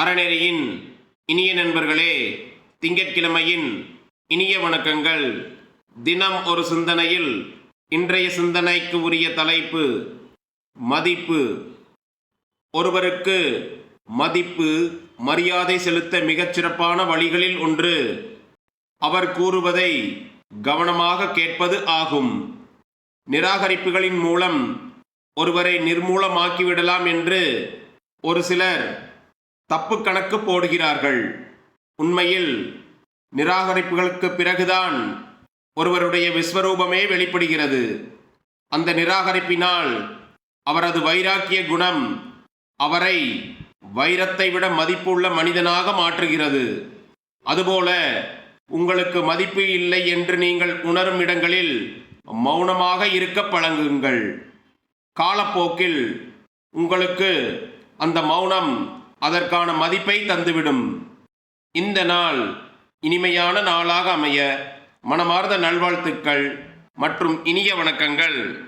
அறநெறியின் இனிய நண்பர்களே திங்கட்கிழமையின் இனிய வணக்கங்கள். தினம் ஒரு சிந்தனையில் இன்றைய சிந்தனைக்கு உரிய தலைப்பு மதிப்பு. ஒருவருக்கு மதிப்பு மரியாதை செலுத்த மிகச்சிறப்பான வழிகளில் ஒன்று. அவர் கூறுவதை கவனமாக கேட்பது ஆகும். நிராகரிப்புகளின் மூலம் ஒருவரை நிர்மூலமாக்கிவிடலாம் என்று ஒரு சிலர் தப்பு கணக்கு போடுகிறார்கள். உண்மையில் நிராகரிப்புகளுக்கு பிறகுதான் ஒருவருடைய விஸ்வரூபமே வெளிப்படுகிறது. அந்த நிராகரிப்பினால் அவரது வைராக்கிய குணம் அவரை வைரத்தை விட மதிப்புள்ள மனிதனாக மாற்றுகிறது. அதுபோல உங்களுக்கு மதிப்பு இல்லை என்று நீங்கள் உணரும் இடங்களில் மௌனமாக இருக்க பழங்குங்கள். காலப்போக்கில் உங்களுக்கு அந்த மௌனம் அதற்கான மதிப்பை தந்துவிடும். இந்த நாள் இனிமையான நாளாக அமைய மனமார்ந்த நல்வாழ்த்துக்கள் மற்றும் இனிய வணக்கங்கள்.